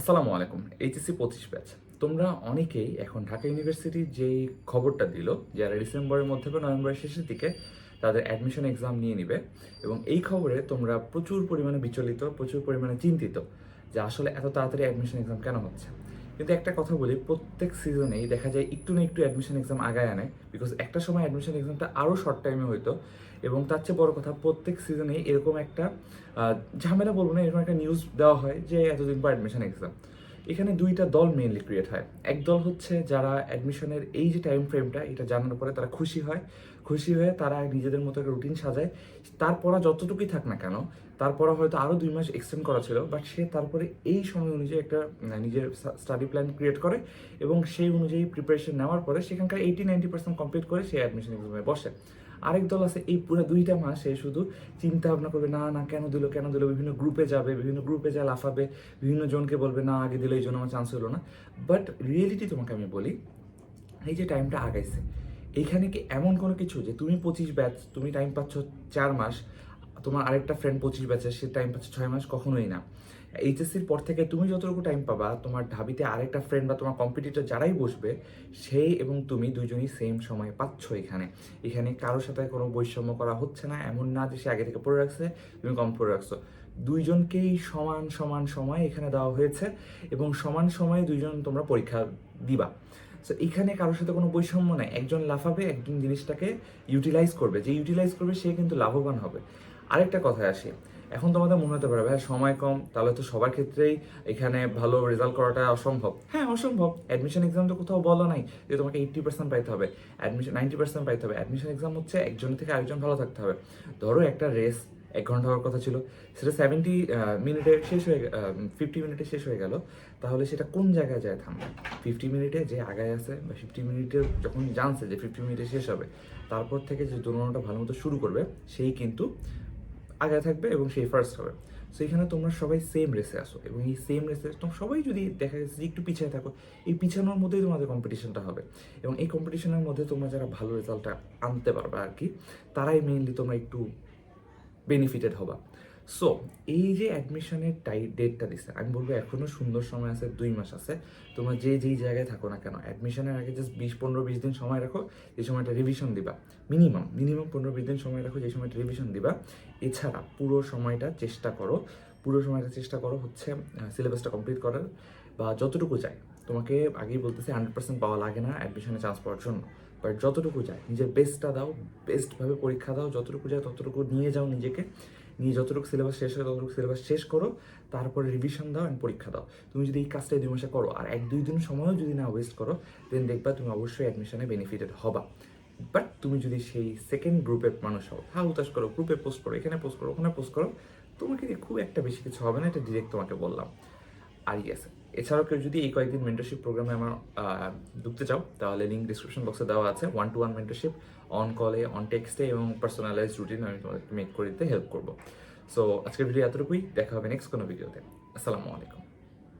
আসসালামু আলাইকুম, এইচএসসি পঁচিশ ব্যাচ। তোমরা অনেকেই এখন ঢাকা ইউনিভার্সিটির যেই খবরটা দিল, যারা ডিসেম্বরের মধ্যে বা নভেম্বরের শেষের দিকে তাদের অ্যাডমিশন এক্সাম নিয়ে নিবে, এবং এই খবরে তোমরা প্রচুর পরিমাণে বিচলিত, প্রচুর পরিমাণে চিন্তিত যে আসলে এত তাড়াতাড়ি অ্যাডমিশন এক্সাম কেন হচ্ছে। কিন্তু একটা কথা বলি, প্রত্যেক সিজনেই দেখা যায় একটু না একটু অ্যাডমিশন এক্সাম আগায় আনে বিকজ একটা সময় অ্যাডমিশন এক্সামটা আরও শর্ট টাইমে হইতো এবং তার চেয়ে বড় কথা প্রত্যেক সিজনেই এরকম একটা ঝামেলা বলব না, এরকম একটা নিউজ দেওয়া হয় যে এতদিন পর অ্যাডমিশন এক্সাম এখানে দুইটা দল মেইনলি ক্রিয়েট হয়। এক দল হচ্ছে যারা অ্যাডমিশনের এই যে টাইম ফ্রেমটা এটা জানার পরে তারা খুশি হয়। খুশি হয়ে তারা নিজেদের মতো একটা রুটিন সাজায়। তারপর যতটুকুই থাক না কেন তারপর হয়তো আরও দুই মাস এক্সটেন্ড করা ছিল বাট সে তারপরে এই সময় অনুযায়ী একটা নিজের স্টাডি প্ল্যান ক্রিয়েট করে এবং সেই অনুযায়ী প্রিপারেশন নেওয়ার পরে সেখানকার এইটি নাইনটি পার্সেন্ট কমপ্লিট করে সে অ্যাডমিশন এক্সামে বসে। আরেক দল আছে, এই পুরো দুইটা মাসে শুধু চিন্তা ভাবনা করবে, না না, কেন দিল কেন দিল, বিভিন্ন গ্রুপে যাবে, বিভিন্ন গ্রুপে যা লাফাবে, বিভিন্ন জনকে বলবে, না, আগে দিলে এই জন্য আমার চান্স হলো না। বাট রিয়েলিটি তোমাকে আমি বলি, এই যে টাইমটা আগাইছে এইখানে কি এমন কোনো কিছু যে তুমি পঁচিশ ব্যাচ তুমি টাইম পাচ্ছ চার মাস তোমার আরেকটা ফ্রেন্ড পঁচিশ ব্যাচের সে টাইম পাচ্ছে ছয় মাস, কখনোই না। এইচএসসির পর থেকে তুমি যতটুকু টাইম পাবা, তোমার ঢাবিতে আরেকটা ফ্রেন্ড বা তোমার কম্পিটিটর যারাই বসবে সেই এবং তুমি দুজনই সেম সময় পাচ্ছ এখানে। এখানে কারোর সাথে কোনো বৈষম্য করা হচ্ছে না, এমন না যে সে আগে থেকে পড়ে রাখছে, তুমি কম পড়ে রাখছো। দুইজনকেই সমান সমান সময় এখানে দেওয়া হয়েছে এবং সমান সময়ে দুইজন তোমরা পরীক্ষা দিবা। সো এখানে কারোর সাথে কোনো বৈষম্য নাই। একজন লাফাবে একজন জিনিসটাকে ইউটিলাইজ করবে। যে ইউটিলাইজ করবে সে কিন্তু লাভবান হবে। আরেকটা কথায় আসি। এখন তোমাদের মনে হতে পারে ভাই সময় কম তাহলে তো সবার ক্ষেত্রেই এখানে ভালো রেজাল্ট করাটা অসম্ভব। হ্যাঁ অসম্ভব। অ্যাডমিশন এক্সাম তো কোথাও বলা নাই যে তোমাকে এইট্টি পার্সেন্ট পাইতে হবে। অ্যাডমিশন নাইনটি পার্সেন্ট পাইতে হবে। অ্যাডমিশন এক্সাম হচ্ছে একজন থেকে আরেকজন ভালো থাকতে হবে। ধরো একটা রেস এক ঘণ্টা হওয়ার কথা ছিল। সেটা সেভেন্টি মিনিটে শেষ হয়ে ফিফটি মিনিটে শেষ হয়ে গেল। তাহলে সেটা কোন জায়গায় যায় থামবে? ফিফটি মিনিটে যে আগায় আছে বা ফিফটি মিনিটে যখন জানছে যে ফিফটি মিনিটে শেষ হবে, তারপর থেকে যে দৌড়ানোটা ভালো মতো শুরু করবে, সেই কিন্তু আগায় থাকবে এবং সেই ফার্স্ট হবে। সো এখানে তোমরা সবাই সেম রেসে আসো এবং এই সেম রেসে তোমরা সবাই যদি দেখা যাচ্ছে যে একটু পিছিয়ে থাকো, এই পিছানোর মধ্যেই তোমাদের কম্পিটিশনটা হবে। এবং এই কম্পিটিশনের মধ্যে তোমরা যারা ভালো রেজাল্টটা আনতে পারবে আর কি, তারাই মেইনলি তোমরা একটু বেনিফিটেড হবা। সো এই যে অ্যাডমিশনের টাই ডেটটা দিছে, আমি বলব এখনও সুন্দর সময় আছে, দুই মাস আছে। তোমরা যে, যেই জায়গায় থাকো না কেন অ্যাডমিশনের আগে জাস্ট বিশ, পনেরো, বিশ দিন সময় রাখো, যে সময়টা রিভিশন দিবা। মিনিমাম মিনিমাম পনেরো, বিশ দিন সময় রাখো, যে সময়টা রিভিশন দিবা। এছাড়া পুরো সময়টা চেষ্টা করো, পুরো সময়টা চেষ্টা করো হচ্ছে সিলেবাসটা কমপ্লিট করার বা যতটুকু যায়। তোমাকে আগেই বলতেছি হান্ড্রেড পার্সেন্ট পাওয়া লাগে না অ্যাডমিশনে চান্স পাওয়ার জন্য। বাট যতটুকু যায়, নিজের বেস্টটা দাও বেস্টভাবে পরীক্ষা দাও, যতটুকু যায় ততটুকু নিয়ে যাও নিজেকে। নিয়ে যতটুকু সিলেবাস শেষ হয়, ততটুকু সিলেবাস শেষ করো, তারপরে রিভিশন দাও অ্যান্ড পরীক্ষা দাও। তুমি যদি এই কাজটা দুই মাসে করো, আর এক দুই দিন সময়ও যদি না ওয়েস্ট করো দেন দেখবা তুমি অবশ্যই অ্যাডমিশনে বেনিফিটেড হবা। বাট তুমি যদি সেই সেকেন্ড গ্রুপের মানুষ হও হ্যাঁ উতাস করো গ্রুপে পোস্ট করো, এখানে পোস্ট করো, ওখানে পোস্ট করো, তোমাকে খুব একটা বেশি কিছু হবে না, এটা ডিরেক্ট তোমাকে বললাম। আর ইয়েস এছাড়াও কেউ যদি এই কয়েকদিন মেন্টারশিপ প্রোগ্রামে আমার ঢুকতে চাও, তাহলে লিঙ্ক ডিসক্রিপশন বক্সে দেওয়া আছে। One to one mentorship on কলে অন টেক্সটে এবং পার্সোনালাইজ রুটিন আমি তোমাদেরকে মেক করে দিতে হেল্প করব। সো আজকের ভিডিও এতটুকুই। দেখা হবে নেক্সট কোনো ভিডিওতে আসসালামু আলাইকুম।